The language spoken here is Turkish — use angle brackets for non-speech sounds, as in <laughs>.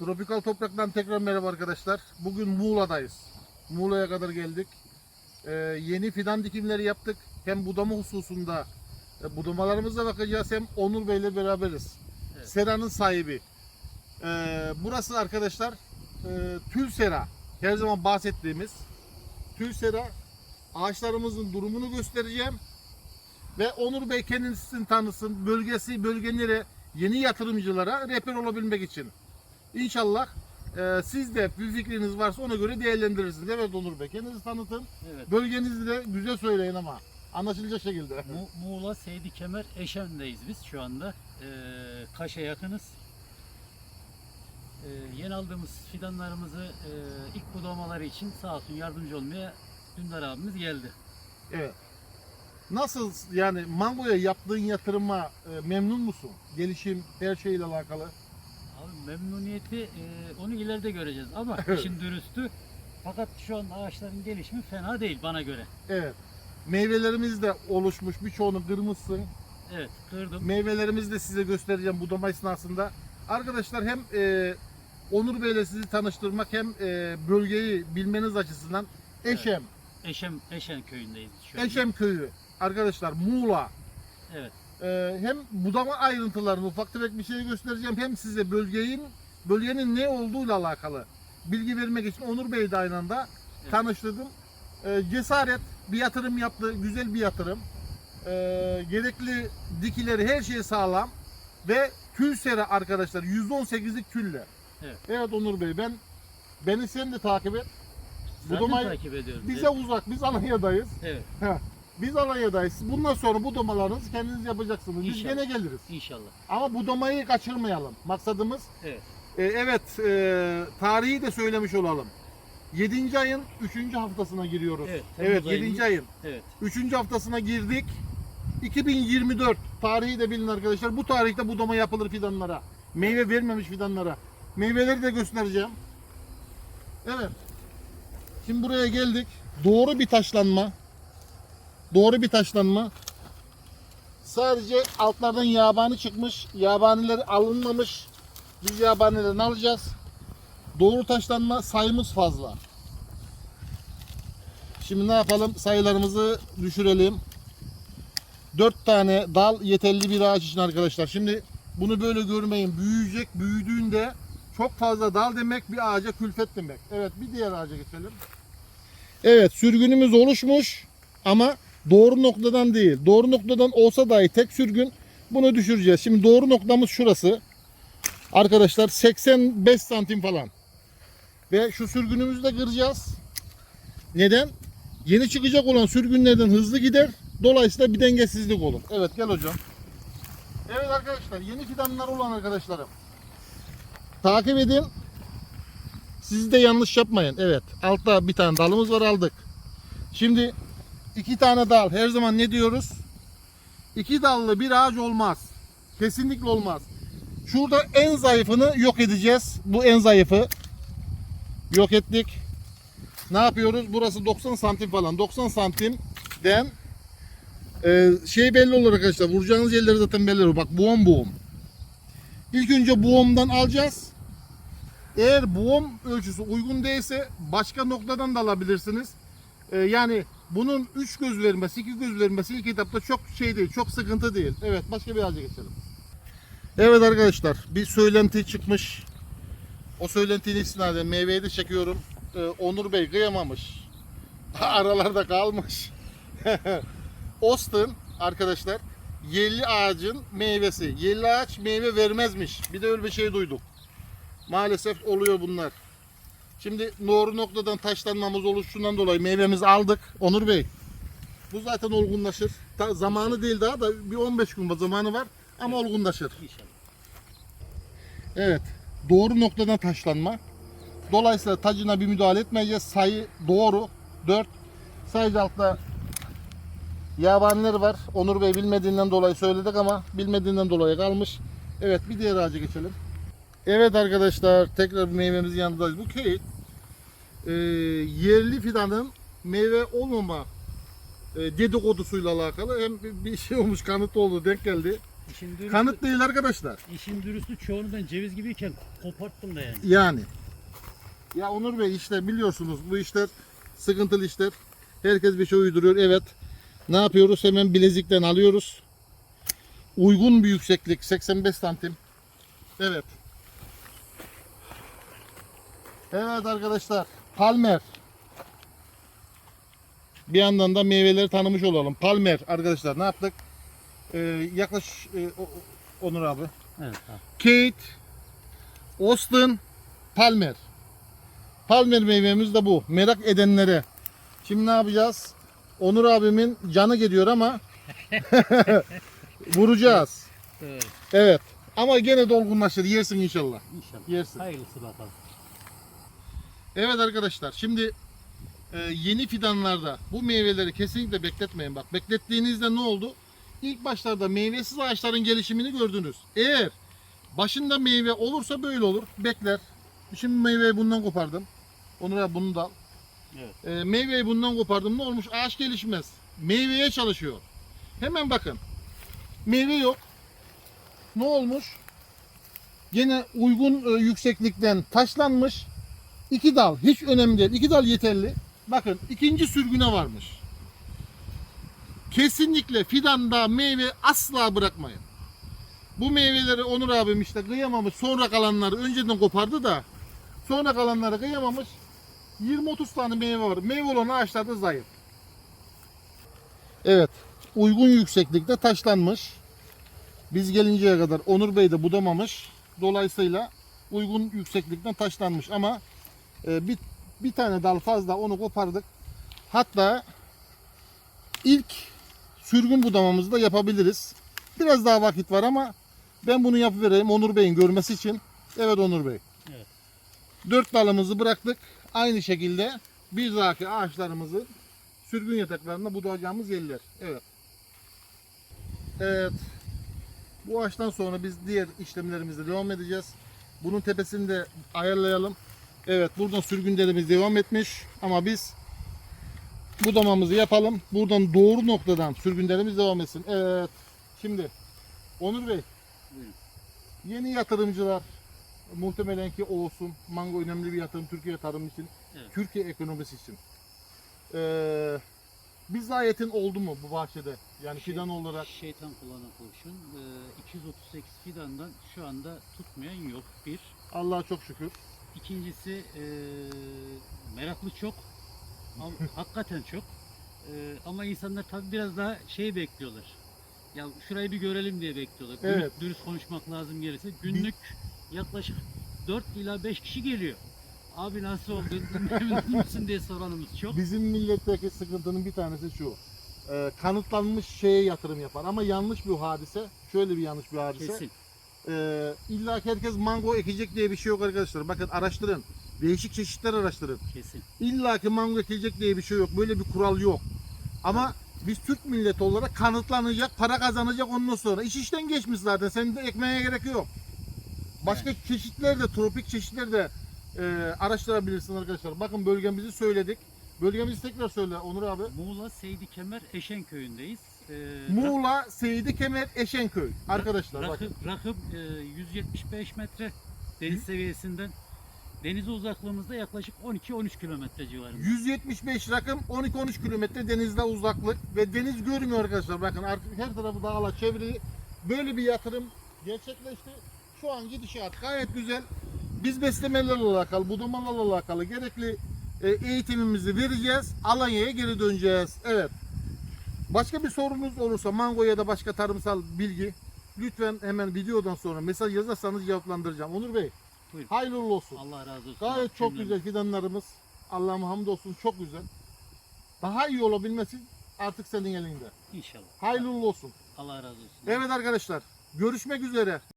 Tropikal Toprak'tan tekrar merhaba arkadaşlar. Bugün Muğla'dayız. Muğla'ya kadar geldik. Ee, yeni fidan dikimleri yaptık. Hem budama hususunda e, budamalarımıza bakacağız hem Onur Bey ile beraberiz. Evet. Sera'nın sahibi. Ee, burası arkadaşlar e, Tül Sera. Her zaman bahsettiğimiz Tül Sera. Ağaçlarımızın durumunu göstereceğim. Ve Onur Bey kendisini tanısın. Bölgesi, bölgelere, yeni yatırımcılara rehber olabilmek için. İnşallah e, siz de bir fikriniz varsa ona göre değerlendirirsiniz. Evet Onur Bey kendinizi tanıtın. Evet. Bölgenizi de güzel söyleyin ama anlaşılacak şekilde. Mu Muğla Seydi Kemer Eşen'deyiz biz şu anda. Ee, Kaş'a yakınız. Ee, yeni aldığımız fidanlarımızı e, ilk budamaları için sağ olsun yardımcı olmaya Dündar abimiz geldi. Evet. Nasıl yani mangoya yaptığın yatırıma e, memnun musun? Gelişim her şeyle alakalı. Memnuniyeti e, onu ileride göreceğiz ama işin dürüstü. Fakat şu an ağaçların gelişimi fena değil bana göre. Evet. Meyvelerimiz de oluşmuş. Birçoğunu kırmışsın. Evet kırdım. Meyvelerimizi de size göstereceğim budama esnasında. Arkadaşlar hem e, Onur Bey ile sizi tanıştırmak hem e, bölgeyi bilmeniz açısından Eşem, Eşem Eşen köyündeyiz şu. Eşem köyü arkadaşlar Muğla. Evet. E, hem budama ayrıntılarını ufak tefek bir şey göstereceğim hem size bölgenin bölgenin ne olduğuyla alakalı bilgi vermek için Onur Bey'i de aynı anda Evet. tanıştırdım. E, cesaret bir yatırım yaptı, güzel bir yatırım. E, gerekli dikileri her şey sağlam ve tül sera arkadaşlar 118'lik tülle. Evet. Evet Onur Bey ben beni sen de takip et. De Budamayı- takip ediyorum. Bize uzak, biz Alanya'dayız. Evet Biz Alanya'dayız. Bundan sonra budamalarınızı kendiniz yapacaksınız. Biz İnşallah. gene geliriz. inşallah. Ama budamayı kaçırmayalım. Maksadımız Evet. e, evet e, tarihi de söylemiş olalım. 7. ayın 3. haftasına giriyoruz. Evet, Temmuz evet 7. ayının- ayın Evet. 3. haftasına girdik. 2024 tarihi de bilin arkadaşlar. Bu tarihte budama yapılır fidanlara. Meyve vermemiş fidanlara. Meyveleri de göstereceğim. Evet. Şimdi buraya geldik. Doğru bir taşlanma. Doğru bir taşlanma. Sadece altlardan yabani çıkmış. Yabaniler alınmamış. Biz yabanilerini alacağız. Doğru taşlanma sayımız fazla. Şimdi ne yapalım? Sayılarımızı düşürelim. 4 tane dal yeterli bir ağaç için arkadaşlar. Şimdi bunu böyle görmeyin. Büyüyecek. Büyüdüğünde çok fazla dal demek bir ağaca külfet demek. Evet bir diğer ağaca geçelim. Evet sürgünümüz oluşmuş ama doğru noktadan değil. Doğru noktadan olsa dahi tek sürgün bunu düşüreceğiz. Şimdi doğru noktamız şurası. Arkadaşlar 85 santim falan. Ve şu sürgünümüzü de kıracağız. Neden? Yeni çıkacak olan sürgünlerden hızlı gider. Dolayısıyla bir dengesizlik olur. Evet gel hocam. Evet arkadaşlar yeni fidanlar olan arkadaşlarım. Takip edin. Siz de yanlış yapmayın. Evet altta bir tane dalımız var aldık. Şimdi iki tane dal. Her zaman ne diyoruz? İki dallı bir ağaç olmaz. Kesinlikle olmaz. Şurada en zayıfını yok edeceğiz. Bu en zayıfı. Yok ettik. Ne yapıyoruz? Burası 90 santim falan. 90 santimden e, şey belli olur arkadaşlar. Vuracağınız yerleri zaten belli olur. Bak boğum boğum. İlk önce boğumdan alacağız. Eğer boğum ölçüsü uygun değilse başka noktadan da alabilirsiniz. E, yani bunun 3 göz vermesi, 2 göz vermesi ilk etapta çok şey değil, çok sıkıntı değil. Evet, başka bir ağaca geçelim. Evet arkadaşlar, bir söylenti çıkmış. O söylentiyle istinaden meyveyi de çekiyorum. Ee, Onur Bey kıyamamış. <laughs> Aralarda kalmış. <laughs> Austin arkadaşlar yerli ağacın meyvesi. Yerli ağaç meyve vermezmiş. Bir de öyle bir şey duyduk. Maalesef oluyor bunlar. Şimdi doğru noktadan taşlanmamız oluşundan dolayı meyvemizi aldık. Onur Bey. Bu zaten olgunlaşır. Ta- zamanı değil daha da bir 15 gün zamanı var ama olgunlaşır. İnşallah. Evet. Doğru noktadan taşlanma. Dolayısıyla tacına bir müdahale etmeyeceğiz. Sayı doğru. 4. Sadece altta yabaniler var. Onur Bey bilmediğinden dolayı söyledik ama bilmediğinden dolayı kalmış. Evet bir diğer ağaca geçelim. Evet arkadaşlar tekrar meyvemizin yanındayız. Bu köy e, yerli fidanın meyve olmama e, dedikodusuyla alakalı hem bir- bir şey olmuş kanıt oldu denk geldi. İşin dürüstü, Kanıt değil arkadaşlar. işin dürüstü çoğunu ben ceviz gibiyken koparttım da yani. Yani. Ya Onur Bey işte biliyorsunuz bu işler sıkıntılı işler. Herkes bir şey uyduruyor. Evet. Ne yapıyoruz? Hemen bilezikten alıyoruz. Uygun bir yükseklik 85 santim. Evet. Evet arkadaşlar. Palmer. Bir yandan da meyveleri tanımış olalım. Palmer arkadaşlar ne yaptık? Ee, yaklaş e, o- Onur abi. Evet. ha. Kate, Austin, Palmer. Palmer meyvemiz de bu. Merak edenlere. Şimdi ne yapacağız? Onur abimin canı gidiyor ama <laughs> vuracağız. Evet. Evet. Ama gene dolgunlaşır. Yersin inşallah. İnşallah. Yersin. Hayırlısı bakalım. Evet arkadaşlar şimdi e, yeni fidanlarda bu meyveleri kesinlikle bekletmeyin. Bak beklettiğinizde ne oldu? İlk başlarda meyvesiz ağaçların gelişimini gördünüz. Eğer başında meyve olursa böyle olur. Bekler. Şimdi meyveyi bundan kopardım. Onur abi bunu da al. Evet. E, meyveyi bundan kopardım. Ne olmuş? Ağaç gelişmez. Meyveye çalışıyor. Hemen bakın. Meyve yok. Ne olmuş? Yine uygun e, yükseklikten taşlanmış. İki dal hiç önemli değil. İki dal yeterli. Bakın ikinci sürgüne varmış. Kesinlikle fidanda meyve asla bırakmayın. Bu meyveleri Onur abim işte kıyamamış. Sonra kalanları önceden kopardı da sonra kalanları kıyamamış. 20-30 tane meyve var. Meyve olan ağaçlar da zayıf. Evet. Uygun yükseklikte taşlanmış. Biz gelinceye kadar Onur Bey de budamamış. Dolayısıyla uygun yükseklikten taşlanmış ama e, bir, bir tane dal fazla onu kopardık. Hatta ilk sürgün budamamızı da yapabiliriz. Biraz daha vakit var ama ben bunu yapıvereyim Onur Bey'in görmesi için. Evet Onur Bey. Evet. Dört dalımızı bıraktık. Aynı şekilde bir dahaki ağaçlarımızı sürgün yataklarında budayacağımız yerler. Evet. Evet. Bu ağaçtan sonra biz diğer işlemlerimize devam edeceğiz. Bunun tepesini de ayarlayalım. Evet buradan sürgünlerimiz devam etmiş ama biz budamamızı yapalım. Buradan doğru noktadan sürgünlerimiz devam etsin. Evet. Şimdi Onur Bey Buyurun. yeni yatırımcılar muhtemelen ki olsun. Mango önemli bir yatırım Türkiye tarım için. Evet. Türkiye ekonomisi için. Ee, bir zayiyetin oldu mu bu bahçede? Yani Şey- fidan olarak. Şeytan kulağına kurşun. Ee, 238 fidandan şu anda tutmayan yok. Bir. Allah'a çok şükür. İkincisi ee, meraklı çok. Ama <laughs> hakikaten çok. Ee, ama insanlar tabii biraz daha şey bekliyorlar. Ya şurayı bir görelim diye bekliyorlar. Dürüst- Evet. Dürüst, konuşmak lazım gelirse. Günlük yaklaşık 4 ila 5 kişi geliyor. Abi nasıl oldu? Memnun <laughs> musun diye soranımız çok. Bizim milletteki sıkıntının bir tanesi şu. Ee, kanıtlanmış şeye yatırım yapar ama yanlış bir hadise. Şöyle bir yanlış bir hadise. Kesin. Ee, illa ki herkes mango ekecek diye bir şey yok arkadaşlar. Bakın araştırın. Değişik çeşitler araştırın. Kesin. İlla ki mango ekilecek diye bir şey yok. Böyle bir kural yok. Ama biz Türk milleti olarak kanıtlanacak, para kazanacak ondan sonra. İş işten geçmiş zaten. Senin de ekmeğe gerek yok. Başka çeşitler de, tropik çeşitler de e, araştırabilirsin arkadaşlar. Bakın bölgemizi söyledik. Bölgemizi tekrar söyle Onur abi. Muğla Seydi Kemer Eşen köyündeyiz. Ee, Muğla, Seydi Kemer, Eşenköy. Arkadaşlar bakın. Rakım, rakım e, 175 metre deniz seviyesinden. Denize uzaklığımızda yaklaşık 12-13 kilometre civarında. 175 rakım 12-13 kilometre denizde uzaklık ve deniz görmüyor arkadaşlar. Bakın artık her tarafı dağlar çevrili. Böyle bir yatırım gerçekleşti. Şu an gidişat gayet güzel. Biz beslemelerle alakalı, budamalarla alakalı gerekli e, eğitimimizi vereceğiz. Alanya'ya geri döneceğiz. Evet. Başka bir sorunuz olursa mango ya da başka tarımsal bilgi lütfen hemen videodan sonra mesaj yazarsanız cevaplandıracağım. Onur Bey, Buyurun. hayırlı uğurlu olsun. Allah razı olsun. Gayet çok Cümlemiz. güzel fidanlarımız. Allah'ıma hamdolsun çok güzel. Daha iyi olabilmesi artık senin elinde. İnşallah. Hayırlı uğurlu olsun. Allah razı olsun. Evet arkadaşlar görüşmek üzere.